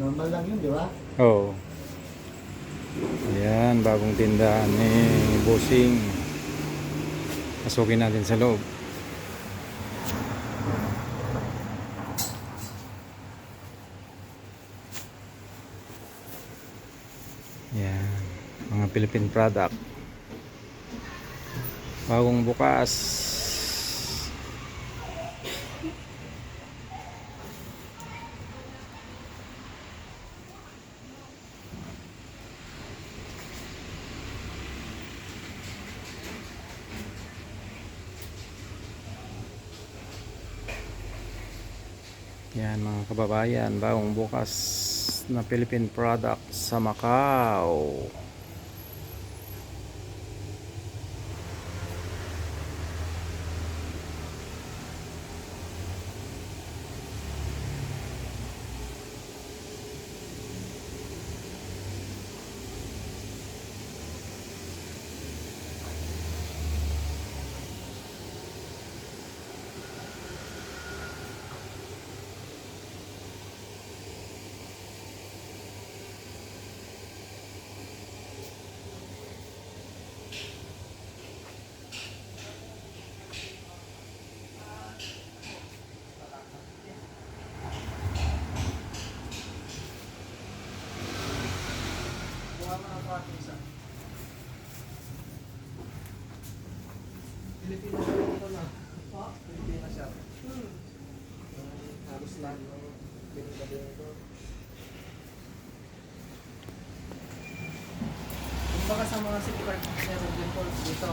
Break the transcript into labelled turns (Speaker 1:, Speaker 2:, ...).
Speaker 1: Normal lang yun, di ba?
Speaker 2: Oo. Ayan, bagong tindahan ni Bossing. Pasukin natin sa loob. Ayan, mga Philippine product. Bagong bukas. Yan mga kababayan, bagong bukas na Philippine product sa Macau.
Speaker 3: Pilipinas siya ito na. Pilipinas siya. Halos lang yung pinagabi ito. Kumbaga sa mga city card meron din po dito.